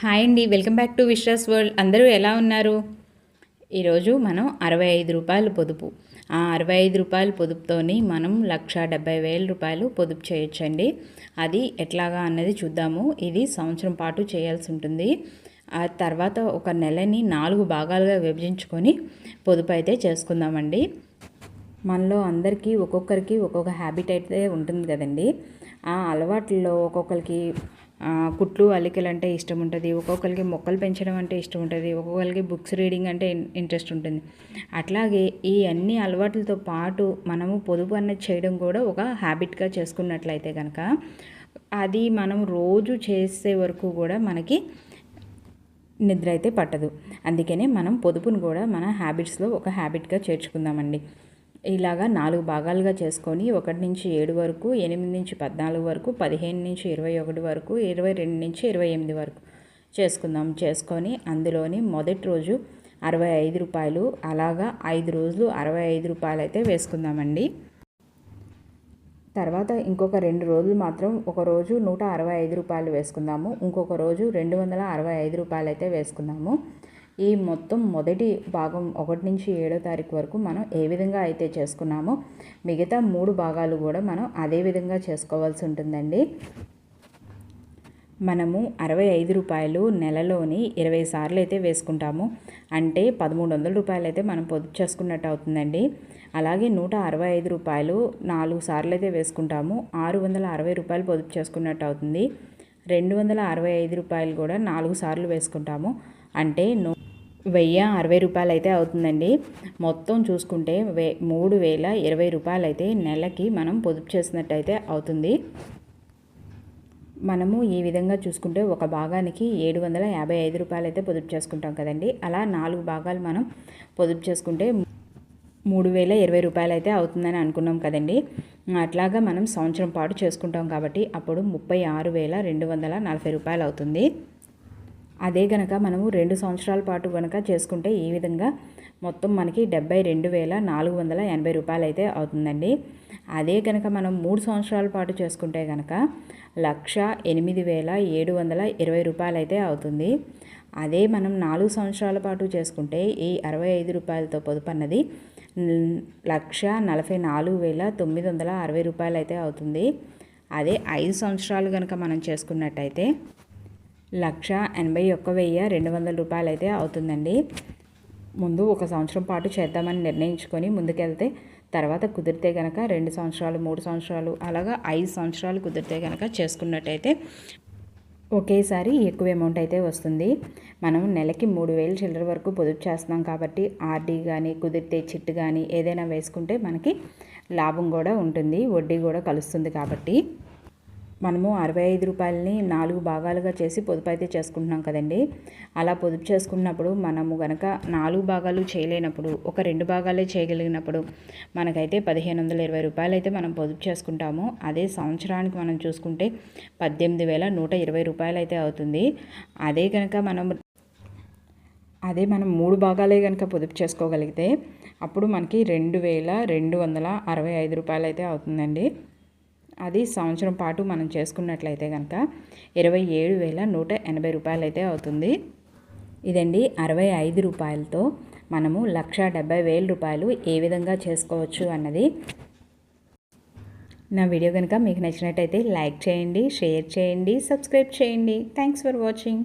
Hi అండి welcome back to Vishwas world. అందరూ ఎలా ఉన్నారు? ఈరోజు మనం అరవై ఐదు రూపాయలు పొదుపు. ఆ అరవై ఐదు రూపాయల పొదుపుతోని మనం లక్ష డెబ్బై వేల రూపాయలు పొదుపు చేయొచ్చండి. అది ఎట్లాగా అన్నది చూద్దాము. ఇది సంవత్సరం పాటు చేయాల్సి ఉంటుంది. ఆ తర్వాత ఒక నెలని నాలుగు భాగాలుగా విభజించుకొని పొదుపు అయితే చేసుకుందామండి. మనలో అందరికీ ఒక్కొక్కరికి ఒక్కొక్క హ్యాబిట్ అయితే ఉంటుంది కదండి. ఆ అలవాట్లలో ఒక్కొక్కరికి కుట్లు అల్లికలు అంటే ఇష్టం ఉంటుంది ఒక్కొక్కరికి మొక్కలు పెంచడం అంటే ఇష్టం ఉంటుంది ఒక్కొక్కరికి బుక్స్ రీడింగ్ అంటే ఇంట్రెస్ట్ ఉంటుంది. అట్లాగే ఈ అన్ని అలవాట్లతో పాటు మనము పొదుపు అన్నది చేయడం కూడా ఒక హ్యాబిట్గా చేసుకున్నట్లయితే కనుక అది మనం రోజు చేసే వరకు కూడా మనకి నిద్ర అయితే పట్టదు. అందుకనే మనం పొదుపును కూడా మన హ్యాబిట్స్లో ఒక హ్యాబిట్గా చేర్చుకుందామండి. ఇలాగా నాలుగు భాగాలుగా చేసుకొని ఒకటి నుంచి ఏడు వరకు ఎనిమిది నుంచి పద్నాలుగు వరకు పదిహేను నుంచి ఇరవై ఒకటి వరకు ఇరవై రెండు నుంచి ఇరవై ఎనిమిది వరకు చేసుకుందాం. చేసుకొని అందులోని మొదటి రోజు అరవై ఐదు రూపాయలు అలాగా ఐదు రోజులు అరవై ఐదు రూపాయలు అయితే వేసుకుందామండి. తర్వాత ఇంకొక రెండు రోజులు మాత్రం ఒక రోజు నూట అరవై ఐదు రూపాయలు వేసుకుందాము. ఇంకొక రోజు రెండు వందల అరవై ఐదు రూపాయలు అయితే వేసుకుందాము. ఈ మొత్తం మొదటి భాగం ఒకటి నుంచి ఏడో తారీఖు వరకు మనం ఏ విధంగా అయితే చేసుకున్నామో మిగతా మూడు భాగాలు కూడా మనం అదే విధంగా చేసుకోవాల్సి ఉంటుందండి. మనము అరవై ఐదు రూపాయలు నెలలోని ఇరవై సార్లు అయితే వేసుకుంటాము. అంటే పదమూడు వందల రూపాయలు అయితే మనం పొదుపు చేసుకున్నట్టు అవుతుందండి. అలాగే నూట అరవై ఐదు రూపాయలు నాలుగు సార్లు అయితే వేసుకుంటాము. ఆరు వందల అరవై రూపాయలు పొదుపు చేసుకున్నట్టు అవుతుంది. రెండు వందల అరవై ఐదు రూపాయలు కూడా నాలుగు సార్లు వేసుకుంటాము. అంటే వెయ్యి అరవై రూపాయలు అయితే అవుతుందండి. మొత్తం చూసుకుంటే వే మూడు వేల ఇరవై రూపాయలు అయితే నెలకి మనం పొదుపు చేసినట్టయితే అవుతుంది. మనము ఈ విధంగా చూసుకుంటే ఒక భాగానికి ఏడు వందల యాభై ఐదు రూపాయలు అయితే పొదుపు చేసుకుంటాం కదండి. అలా నాలుగు భాగాలు మనం పొదుపు చేసుకుంటే మూడు వేల ఇరవై రూపాయలు అయితే అవుతుందని అనుకున్నాం కదండి. అట్లాగా మనం సంవత్సరం పాటు చేసుకుంటాం కాబట్టి అప్పుడు ముప్పై ఆరు వేల రెండు వందల నలభై రూపాయలు అవుతుంది అదే గనక మనము రెండు సంవత్సరాల పాటు కనుక చేసుకుంటే ఈ విధంగా మొత్తం మనకి డెబ్బై రెండు వేల నాలుగు వందల ఎనభై రూపాయలు అయితే అవుతుందండి. అదే కనుక మనం మూడు సంవత్సరాల పాటు చేసుకుంటే కనుక లక్ష ఎనిమిది వేల ఏడు వందల ఇరవై రూపాయలు అయితే అవుతుంది. అదే మనం నాలుగు సంవత్సరాల పాటు చేసుకుంటే ఈ అరవై ఐదు రూపాయలతో పొదుపు అన్నది లక్ష నలభై నాలుగు వేల తొమ్మిది వందల అరవై రూపాయలు అయితే అవుతుంది. అదే ఐదు సంవత్సరాలు కనుక మనం చేసుకున్నట్టయితే లక్ష ఎనభై ఒక్క వెయ్యి రెండు వందల రూపాయలు అయితే అవుతుందండి. ముందు ఒక సంవత్సరం పాటు చేద్దామని నిర్ణయించుకొని ముందుకెళ్తే తర్వాత కుదిరితే కనుక రెండు సంవత్సరాలు మూడు సంవత్సరాలు అలాగా ఐదు సంవత్సరాలు కుదిరితే కనుక చేసుకున్నట్టయితే ఒకేసారి ఎక్కువ అమౌంట్ అయితే వస్తుంది. మనం నెలకి మూడు వేలు చిల్లర వరకు పొదుపు చేస్తున్నాం కాబట్టి ఆర్డీ కానీ కుదిరితే చిట్టు కానీ ఏదైనా వేసుకుంటే మనకి లాభం కూడా ఉంటుంది వడ్డీ కూడా కలుస్తుంది కాబట్టి. మనము అరవై ఐదు రూపాయలని నాలుగు భాగాలుగా చేసి పొదుపు అయితే చేసుకుంటున్నాం కదండి. అలా పొదుపు చేసుకున్నప్పుడు మనము కనుక నాలుగు భాగాలు చేయలేనప్పుడు ఒక రెండు భాగాలే చేయగలిగినప్పుడు మనకైతే పదిహేను వందల ఇరవై రూపాయలు అయితే మనం పొదుపు చేసుకుంటాము. అదే సంవత్సరానికి మనం చూసుకుంటే పద్దెనిమిది వేల నూట ఇరవై రూపాయలు అయితే అవుతుంది. అదే కనుక మనం అదే మనం మూడు భాగాలే కనుక పొదుపు చేసుకోగలిగితే అప్పుడు మనకి రెండు వేల రెండు వందల అరవై ఐదు రూపాయలు అయితే అవుతుందండి. అది సంవత్సరం పాటు మనం చేసుకున్నట్లయితే కనుక ఇరవై ఏడు వేల నూట ఎనభై రూపాయలు అయితే అవుతుంది. ఇదండి అరవై ఐదు రూపాయలతో మనము లక్ష డెబ్బై వేల రూపాయలు ఏ విధంగా చేసుకోవచ్చు అన్నది. నా వీడియో కనుక మీకు నచ్చినట్టయితే లైక్ చేయండి షేర్ చేయండి సబ్స్క్రైబ్ చేయండి. Thanks for watching